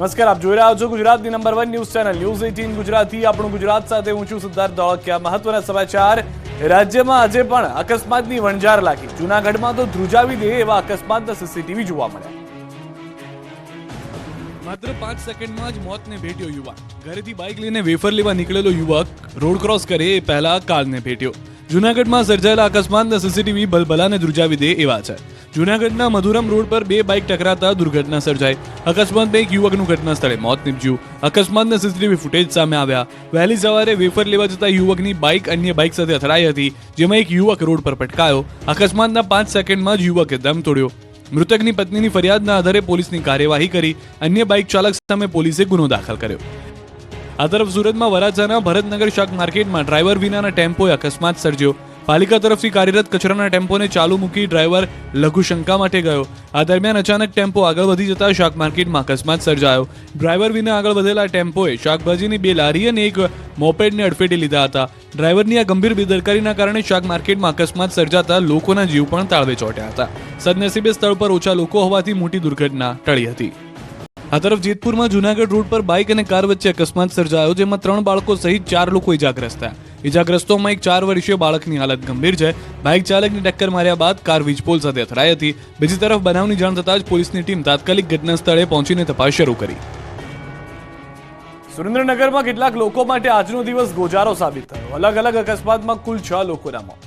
નમસ્કાર, આપ જોઈ રહ્યા છો ગુજરાતની number one news channel news eighteen Gujarati, આપણું ગુજરાત સાથે હું છું સિદ્ધાર્થ ધોળકિયા. મહત્વના સમાચાર, રાજ્યમાં આજે પણ અકસ્માતની વણઝાર લાગી. જૂનાગઢમાં તો ધ્રુજાવી દે એવા અકસ્માતના સીસીટીવી જોવા મળ્યા. માત્ર પાંચ સેકન્ડમાં જ મોતને ભેટ્યો યુવા ઘરેથી બાઇક લઈને વેફર લેવા નીકળેલો યુવક રોડ ક્રોસ કરે એ પહેલા કારને ભેટ્યો. જૂનાગઢમાં સર્જાયેલા અકસ્માતના સીસીટીવી બલબલાને ધ્રુજાવી દે એવા છે. જૂનાગઢના મધુરમ રોડ પર બે બાઇક ટકરાતા દુર્ઘટના સર્જાઈ. અકસ્માતમાં એક યુવકનું ઘટના સ્થળે મોત નીપજ્યું. અકસ્માતના સીસીટીવી ફૂટેજ સામે આવ્યા. વહેલી સવારે વેફર લેવા જતા યુવકની બાઇક અન્ય બાઇક સાથે અથડાઈ હતી, જેમાં એક યુવક રોડ પર પટકાયો. અકસ્માતના પાંચ સેકન્ડમાં જ યુવકે દમ તોડ્યો. મૃતકની પત્નીની ફરિયાદના આધારે પોલીસની કાર્યવાહી કરી, અન્ય બાઇક ચાલક સામે પોલીસે ગુનો દાખલ કર્યો. આ તરફ સુરતમાં વરાછાના ભરતનગર શાક માર્કેટમાં ડ્રાઈવર વિનાના ટેમ્પોએ અકસ્માત સર્જ્યો. પાલિકા તરફથી કાર્યરત કચરાના ટેમ્પોને ચાલુ મૂકી ડ્રાઈવર લઘુ શંકા માટે ગયો. આ દરમિયાન અચાનક ટેમ્પો આગળ વધી જતા શાક માર્કેટમાં અકસ્માત સર્જાયો. ડ્રાઈવર વિના આગળ વધેલા ટેમ્પોએ શાકભાજીની બે લારી અને એક મોપેડને અડફેટે લીધા હતા. ડ્રાઈવરની આ ગંભીર બેદરકારીના કારણે શાક માર્કેટમાં અકસ્માત સર્જાતા લોકોના જીવ પણ તાળવે ચોટ્યા હતા. સદનસીબે સ્થળ પર ઓછા લોકો હોવાથી મોટી દુર્ઘટના ટળી હતી. આ તરફ જેતપુરમાં જુનાગઢ રોડ પર બાઇક અને કાર વચ્ચે અકસ્માત સર્જાયો, જેમાં ત્રણ બાળકો સહિત ચાર લોકો ઇજાગ્રસ્ત થયા. ઇજાગ્રસ્તોમાં એક ચાર વર્ષીય બાળકની હાલત ગંભીર છે. બાઇક ચાલકની ટક્કર માર્યા બાદ કાર વીજપોલ સાથે અથડાઈ હતી. બીજી તરફ બનાવની જાણ થતાં જ પોલીસની ટીમ તાત્કાલિક ઘટના સ્થળે પહોંચીને તપાસ શરૂ કરી. સુરેન્દ્રનગરમાં કેટલાક લોકો માટે આજનો દિવસ ગોજારો સાબિત થયો. અલગ અલગ અકસ્માતમાં કુલ છ લોકોના મોત.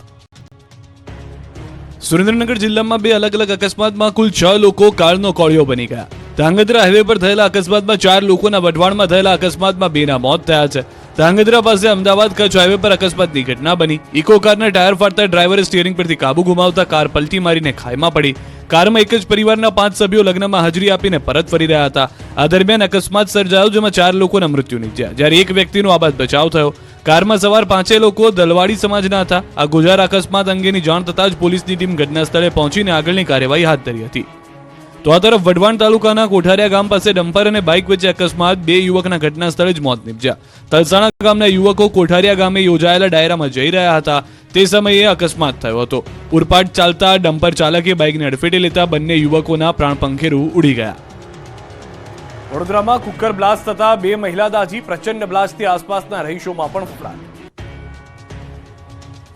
સુરેન્દ્રનગર જિલ્લામાં બે અલગ અલગ અકસ્માતમાં કુલ છ લોકો કારનો કોળિયો બની ગયા. ધાંગધ્રા હાઈવે પર થયેલા અકસ્માતમાં ચાર લોકોના વઢવાણમાં થયેલા અકસ્માતમાં બેના મોત થયા છે. ધાંગધ્રા પાસે અમદાવાદ કચ્છ હાઈવે પર અકસ્માતની ઘટના બની. ઇકો કારના ટાયર ફાટતા ડ્રાઈવરે સ્ટીયરિંગ પરથી કાબુ ગુમાવતા કાર પલટી મારીને ખાઈમાં પડી. કારમાં એક જ પરિવારના પાંચ સભ્યો લગ્નમાં હાજરી આપીને પરત ફરી રહ્યા હતા. આ દરમિયાન અકસ્માત સર્જાયો જેમાં ચાર લોકોના મૃત્યુ નીપજ્યા. જ્યારે એક વ્યક્તિનો આબાદ બચાવ થયો. કારમાં સવાર પાંચે લોકો દલવાડી સમાજના હતા. આ ગુજાર અકસ્માત અંગેની જાણ થતાં જ પોલીસની ટીમ ઘટના સ્થળે પહોંચીને આગળની કાર્યવાહી હાથ ધરી હતી. તો આ તરફ વઢવાણ તાલુકાના કોઠારિયા ગામ પાસે ડમ્પર અને બાઇક વચ્ચે અકસ્માત બે યુવકના ઘટના સ્થળે જ મોત નીપજ્યા. તલસાણા ગામના યુવકો કોઠારિયા ગામે યોજાયેલા ડાયરામાં જઈ રહ્યા હતા. તે સમયે અકસ્માત થયો હતો. પૂરપાટ ચાલતા ડમ્પર ચાલકે બાઇકને અડફેટે લેતા બંને યુવકોના પ્રાણ પંખેરું ઉડી ગયા. વડોદરામાં કુકર બ્લાસ્ટ થતા બે મહિલા દાજી પ્રચંડ બ્લાસ્ટથી આસપાસના રહીશોમાં પણ ફફડાટ.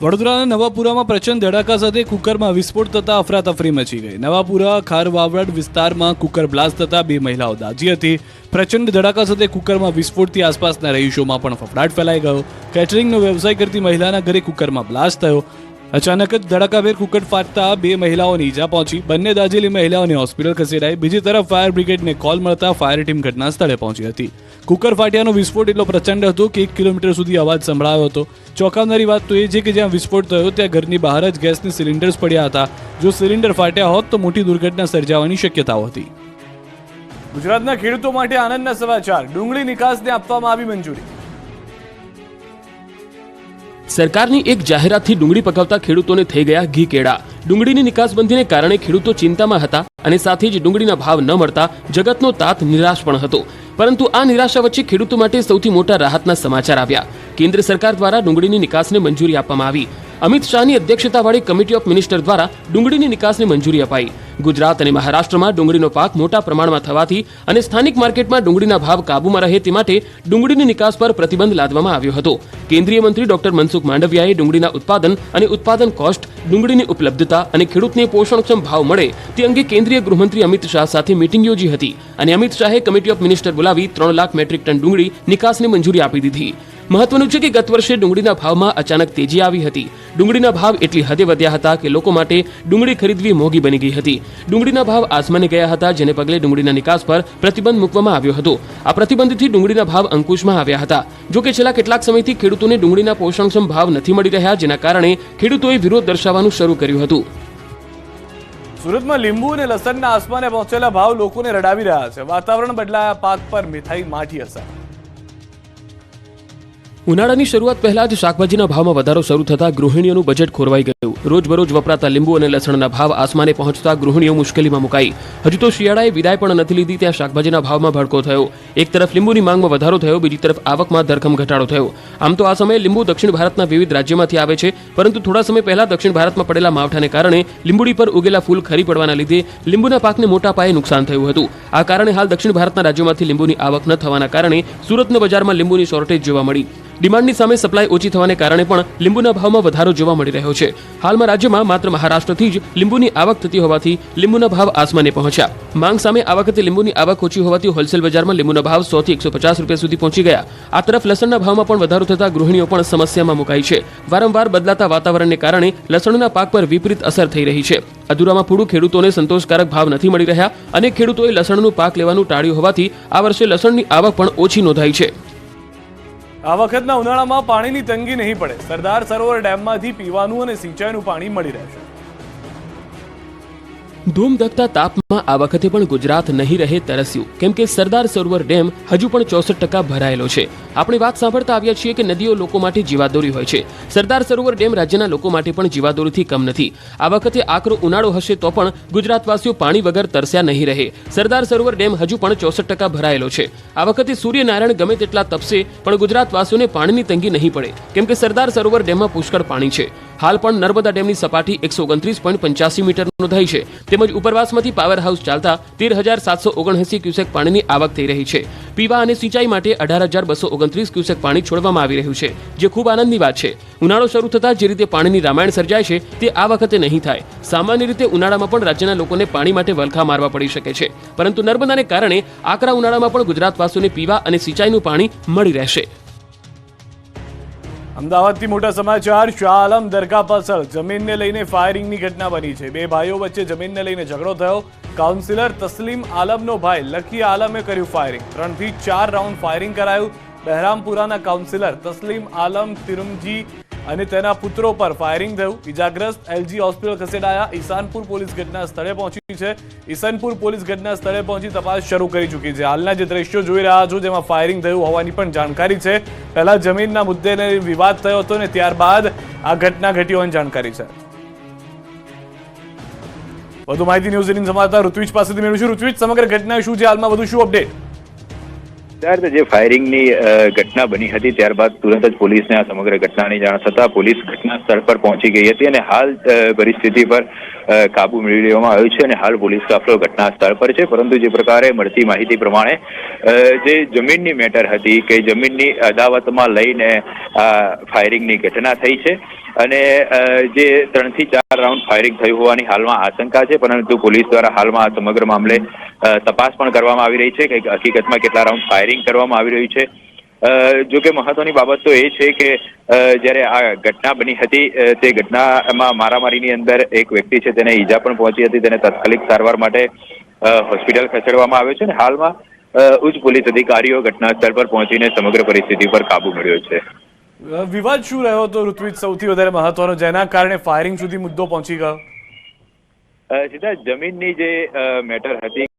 વડોદરાના નવાપુરામાં પ્રચંડ ધડાકા સાથે કુકરમાં વિસ્ફોટ થતા અફરાતફરી મચી ગઈ. નવાપુરા, ખારવાવડ વિસ્તારમાં કુકર બ્લાસ્ટ થતા બે મહિલાઓ દાજી હતી. પ્રચંડ ધડાકા સાથે કુકરમાં વિસ્ફોટથી આસપાસના રહીશોમાં પણ ફફડાટ ફેલાઈ ગયો. કેટરિંગનો વ્યવસાય કરતી મહિલાના ઘરે કુકરમાં બ્લાસ્ટ થયો. અચાનક જ ધડાકાભેર કુકટ ફાટતા બે મહિલાઓને ઈજા પહોંચી. બંને દાજેલી મહિલાઓને હોસ્પિટલ ખસેડાઈ. બીજી તરફ ફાયર બ્રિગેડને કોલ મળતા ફાયર ટીમ ઘટના સ્થળે પહોંચી હતી. કુકર ફાટ્યાનો વિસ્ફોટ એટલો પ્રચંડ હતો કે એક કિલોમીટર સુધી અવાજ સંભળાયો હતો. ચોંકાવનારી વાત તો એ છે કે જ્યાં વિસ્ફોટ થયો, ત્યાં ઘરની બહાર જ ગેસની સિલિન્ડર્સ પડ્યા હતા. જો સિલિન્ડર ફાટ્યા હોત, તો મોટી દુર્ઘટના સર્જાવાની શક્યતાઓ હતી. ગુજરાતના ખેડૂતો માટે આનંદના સમાચાર. ડુંગળી નિકાસને આપવામાં આવી મંજૂરી. સરકારની એક જાહેરાતથી ડુંગળી પકાવતા ખેડૂતોને થઈ ગયા ઘી કેળા. ડુંગળીની નિકાસબંધીને કારણે ખેડૂતો ચિંતામાં હતા અને સાથે જ ડુંગળીના ભાવ ન મળતા જગતનો તાત નિરાશ પણ હતો. પરંતુ આ નિરાશા વચ્ચે ખેડૂતો માટે સૌથી મોટા રાહતના સમાચાર આવ્યા. કેન્દ્ર સરકાર દ્વારા ડુંગળીની નિકાસને મંજૂરી આપવામાં આવી. અમિત શાહની અધ્યક્ષતાવાળી કમિટી ઓફ મિનિસ્ટર દ્વારા ડુંગળીની નિકાસની મંજૂરી અપાઈ. ગુજરાત અને મહારાષ્ટ્રમાં ડુંગળીનો પાક મોટા પ્રમાણમાં થવાથી અને સ્થાનિક માર્કેટમાં ડુંગળીના ભાવ કાબૂમાં રહે તે માટે ડુંગળીની નિકાસ પર પ્રતિબંધ લાદવામાં આવ્યો હતો. કેન્દ્રીય મંત્રી ડોક્ટર મનસુખ માંડવિયાએ ડુંગળીના ઉત્પાદન અને ઉત્પાદન કોસ્ટ, ડુંગળીની ઉપલબ્ધતા અને ખેડૂતને પોષણક્ષમ ભાવ મળે તે અંગે કેન્દ્રીય ગૃહમંત્રી અમિત શાહ સાથે મીટિંગ યોજી હતી અને અમિત શાહે કમિટી ઓફ મિનિસ્ટર બોલાવી ત્રણ લાખ મેટ્રિક ટન ડુંગળી નિકાસની મંજૂરી આપી દીધી. મહત્વનું છે કે ગત વર્ષે ડુંગળીના ભાવમાં અચાનક તેજી આવી હતી. ડુંગળીના ભાવ એટલી હદે વધ્યા હતા કે લોકો માટે ડુંગળી ખરીદવી મોંઘી બની ગઈ હતી. ડુંગળીના ભાવ આસમાને ગયા હતા, જેને પગલે ડુંગળીના નિકાસ પર પ્રતિબંધ મૂકવામાં આવ્યો હતો. આ પ્રતિબંધથી ડુંગળીના ભાવ અંકુશમાં આવ્યા હતા. જો કે છેલ્લા કેટલાક સમયથી ખેડૂતોને ડુંગળીના પોષણક્ષમ ભાવ નથી મળી રહ્યા, જેના કારણે ખેડૂતોએ વિરોધ દર્શાવવાનું શરૂ કર્યું હતું. સુરતમાં લીંબુ અને લસણના આસમાને પહોંચેલા ભાવ લોકોને રડાવી રહ્યા છે. વાતાવરણ બદલાયા પાક પર મીઠાઈ માઠી અસર. ઉનાળાની શરૂઆત પહેલા જ શાકભાજીના ભાવમાં વધારો શરૂ થતા ગૃહિણીઓનું બજેટ ખોરવાઈ ગયું. રોજબરોજ વપરાતા લીંબુ અને લસણના ભાવ આસમાને પહોંચતા ગૃહિણીઓ મુશ્કેલીમાં મુકાઈ. હજુ તો શિયાળાએ વિદાય પણ નથી લીધી, ત્યાં શાકભાજીના ભાવમાં ભડકો થયો. એક તરફ લીંબુની માંગમાં વધારો થયો, બીજી તરફ આવકમાં ધરખમ ઘટાડો થયો. આમ તો આ સમયે લીંબુ દક્ષિણ ભારતના વિવિધ રાજ્યોમાંથી આવે છે, પરંતુ થોડા સમય પહેલા દક્ષિણ ભારતમાં પડેલા માવઠાને કારણે લીંબુડી પર ઉગેલા ફૂલ ખરી પડવાના લીધે લીંબુના પાકને મોટા પાયે નુકસાન થયું હતું. આ કારણે હાલ દક્ષિણ ભારતના રાજ્યોમાંથી લીંબુની આવક ન થવાના કારણે સુરતના બજારમાં લીંબુની શોર્ટેજ જોવા મળી. ડિમાન્ડની સામે સપ્લાય ઓછી થવાને કારણે પણ લીંબુના ભાવમાં વધારો જોવા મળી રહ્યો છે. હાલમાં રાજ્યમાં માત્ર મહારાષ્ટ્રથી જ લીંબુની આવક થતી હોવાથી લીંબુના ભાવ આસમાને પહોંચ્યા. માંગ સામે આ વખતે લીંબુની આવક ઓછી હોવાથી હોલસેલ બજારમાં લીંબુના ભાવ સો થી એકસો પચાસ રૂપિયા સુધી પહોંચી ગયા. આ તરફ લસણના ભાવમાં પણ વધારો થતા ગૃહિણીઓ પણ સમસ્યામાં મુકાઈ છે. વારંવાર બદલાતા વાતાવરણને કારણે લસણના પાક પર વિપરીત અસર થઈ રહી છે. અધૂરામાં પૂરું ખેડૂતોને સંતોષકારક ભાવ નથી મળી રહ્યા અને ખેડૂતોએ લસણનું પાક લેવાનું ટાળ્યું હોવાથી આ વર્ષે લસણની આવક પણ ઓછી નોંધાઈ છે. આ વખતના ઉનાળામાં પાણીની તંગી નહીં પડે. સરદાર સરોવર ડેમમાંથી પીવાનું અને સિંચાઈનું પાણી મળી રહેશે. ધૂમધકતા તાપમાં આ વખતે પણ ગુજરાત નહીં રહે તરસ્યું. કેમ કે સરદાર સરોવર ડેમ હજુ પણ ચોસઠ ટકા ભરાયેલો છે. આપણે વાત સાંભળતા આવ્યા છીએ કે નદીઓ લોકો માટે જીવાદોરી હોય છે. સરદાર સરોવર ડેમ રાજ્યના લોકો માટે પણ જીવાદોરીથી કમ નથી. આ વખતે આકરો ઉનાળો હશે તો પણ ગુજરાતવાસીઓ પાણી વગર તરસ્યા નહીં રહે. સરદાર સરોવર ડેમ હજુ પણ ચોસઠ ટકા ભરાયેલો છે. આ વખતે સૂર્યનારાયણ ગમે તેટલા તપશે, પણ ગુજરાતવાસીઓને પાણીની તંગી નહીં પડે. કેમ કે સરદાર સરોવર ડેમમાં પુષ્કળ પાણી છે. હાલ પણ નર્મદા ડેમની સપાટી એકસો ઓગણત્રીસ પોઈન્ટ પંચ્યાસી મીટર નોંધાઈ છે. તેમજ ઉપરવાસમાંથી પાવર હાઉસ ચાલતા તેર હજાર સાતસો ઓગણએસી ક્યુસેક પાણીની આવક થઈ રહી છે. પીવા અને સિંચાઈ માટે અઢાર હજાર બસો ઓગણત્રીસ ક્યુસેક પાણી છોડવામાં આવી રહ્યું છે, જે ખૂબ આનંદની વાત છે. ઉનાળો શરૂ થતાં જે રીતે પાણીની રામાયણ સર્જાય છે, તે આ વખતે નહીં થાય. સામાન્ય રીતે ઉનાળામાં પણ રાજ્યના લોકોને પાણી માટે વલખા મારવા પડી શકે છે. પરંતુ નર્મદાને કારણે આકરા ઉનાળામાં પણ ગુજરાતવાસીઓને પીવા અને સિંચાઈનું પાણી મળી રહેશે. અમદાવાદથી મોટા સમાચાર શાહ આલમ દરગાહ પાછળ જમીનને લઈને ફાયરિંગની ઘટના બની છે. બે ભાઈઓ વચ્ચે જમીનને લઈને ઝઘડો થયો. કાઉન્સિલર તસ્લીમ આલમનો ભાઈ લકી આલમે કર્યું ફાયરિંગ. ત્રણથી ચાર રાઉન્ડ ફાયરિંગ કરાયું. બહેરામપુરાના કાઉન્સિલર તસ્લીમ આલમ તિરુમજી અને તેના પુત્રો પર ફાયરિંગ થયું. ઇજાગ્રસ્ત એલજી હોસ્પિટલ ખસેડાયા. ઈશાનપુર પોલીસ ઘટના સ્થળે પહોંચી છે. ઈશાનપુર પોલીસ ઘટના સ્થળે પહોંચી તપાસ શરૂ કરી ચૂકી છે. હાલના જે દ્રશ્યો જોઈ રહ્યા છો, જેમાં ફાયરિંગ થયું હોવાની પણ જાણકારી છે. પહેલા જમીનના મુદ્દેને વિવાદ થયો હતો ને ત્યારબાદ આ ઘટના ઘટી હોવાની જાણકારી છે. વધુ માહિતી ન્યૂઝ એટીન સમાચાર ઋત્વિજ પાસેથી મેળવીશું. ઋત્વિજ, સમગ્ર ઘટના શું છે? હાલમાં વધુ શું અપડેટ સિદ્ધાર્થ જે ફાયરિંગની ઘટના બની હતી, ત્યારબાદ તુરંત જ પોલીસને આ સમગ્ર ઘટનાની જાણ થતા પોલીસ ઘટના સ્થળ પર પહોંચી ગઈ હતી અને હાલ પરિસ્થિતિ પર કાબુ મેળવી લેવામાં આવ્યો છે અને હાલ પોલીસ કાફલો ઘટના સ્થળ પર છે. પરંતુ જે પ્રકારે મળતી માહિતી પ્રમાણે જે જમીનની મેટર હતી કે જમીનની અદાવતમાં લઈને આ ફાયરિંગની ઘટના થઈ છે અને જે ત્રણથી ચાર રાઉન્ડ ફાયરિંગ થયું હોવાની હાલમાં આશંકા છે. પરંતુ પોલીસ દ્વારા હાલમાં આ સમગ્ર મામલે તપાસ પણ કરવામાં આવી રહી છે કે હકીકતમાં કેટલા રાઉન્ડ ફાયરિંગ કરવામાં આવી રહ્યું છે. જો કે મહત્વની બાબત તો એ છે કે જ્યારે આ ઘટના બની હતી તે ઘટનામાં મારામારીની અંદર એક વ્યક્તિ છે તેને ઈજા પણ પહોંચી હતી તેને તાત્કાલિક સારવાર માટે હોસ્પિટલ ખસેડવામાં આવ્યો છે અને હાલમાં ઉચ્ચ પોલીસ અધિકારીઓ ઘટના સ્થળ પર પહોંચીને સમગ્ર પરિસ્થિતિ પર કાબુ મેળવ્યો છે. વિવાદ શું રહ્યો હતો ઋત્વિજ? સૌથી વધારે મહત્વનો જેના કારણે ફાયરિંગ સુધી મુદ્દો પહોંચી ગયો? સીધા જમીનની જે મેટર હતી